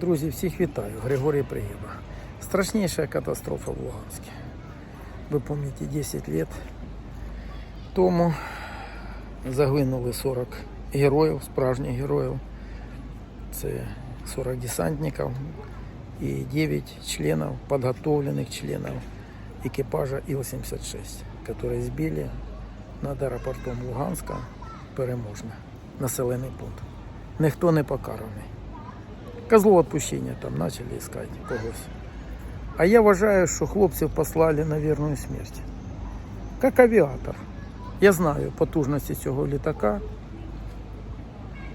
Друзі, всіх вітаю. Григорій Пригіба. Страшніша катастрофа в Луганську. Ви пам'ятаєте, 10 років тому загинули 40 героїв, справжніх героїв. Це 40 десантників і 9 членів, підготовлених членів екіпажа Іл-76, які збили над аеропортом Луганська переможне населений пункт. Ніхто не покараний. Козло відпущення там почали искати когось. А я вважаю, що хлопців послали на вірну смерть. Як авіатор. Я знаю потужності цього літака.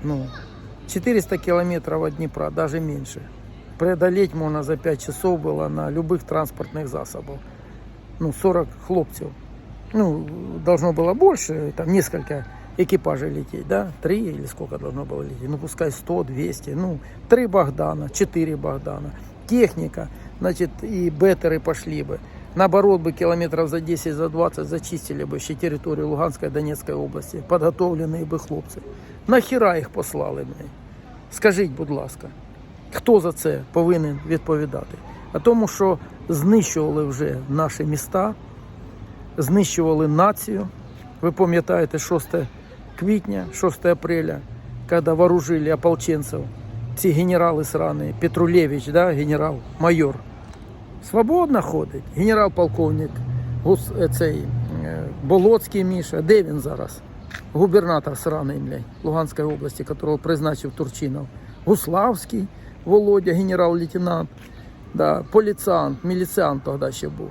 Ну, 400 кілометрів від Дніпра, навіть менше. Преодолеть можна за 5 часов було на любых транспортних засобах. Ну, 40 хлопців. Ну, должно было больше, там несколько экипажей лететь, да? Три или сколько должно было лететь? Ну, пускай 100, 200, ну, три Богдана, четыре Богдана. Техника, значит, и беттеры пошли бы. Наоборот бы километров за 10, за 20 зачистили бы ще территорию Луганской и Донецкой области. Подготовленные бы хлопці. Нахіра їх послали мені? Скажіть, будь ласка, хто за це повинен відповідати? А тому, що знищували вже наші міста, знищували націю. Ви пам'ятаєте 6 квітня, 6 апреля, коли вооружили ополченців, ці генерали срані, Петрулевич, да, генерал-майор, свободно ходить. Генерал-полковник Гус, е, цей, е, Болоцький Міша, де він зараз? Губернатор сраний, блядь, Луганської області, якого призначив Турчинов. Гуславський Володя, генерал-лейтенант, да, поліціант, міліціант тоді ще був.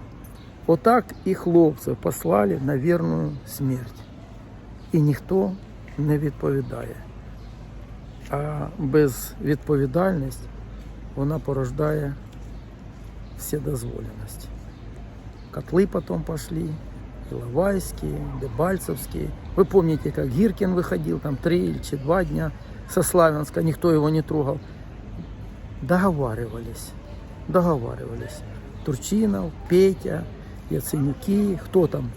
Отак і хлопців послали на вірну смерть. І ніхто не відповідає. А безвідповідальність вона порождає вседозволеність. Котли потом пошли, Иловайские, Дебальцевские. Вы помните, как Гиркин выходил там три чи два дня со Славянска, никто его не трогал. Договаривались, договаривались. Турчинов, Петя, Яценюки, хто там,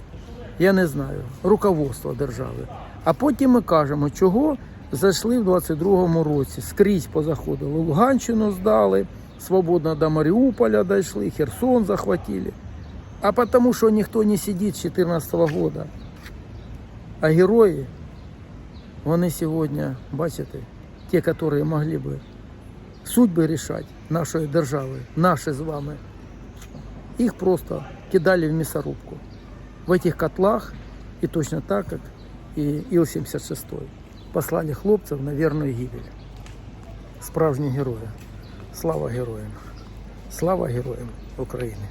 я не знаю, руководство держави. А потім ми кажемо, чого зайшли в 22-му році, скрізь позаходили. Луганщину здали, свободно до Маріуполя дійшли, Херсон захватили. А потому що ніхто не сидить з 2014 года. А герої, вони сьогодні, бачите, ті, які могли би судьби рішати нашої держави, наші з вами, их просто кидали в мясорубку. В этих котлах и точно так, как и Ил-76. Послали хлопців на верную гибель. Справжні герої. Слава героям. Слава героям України.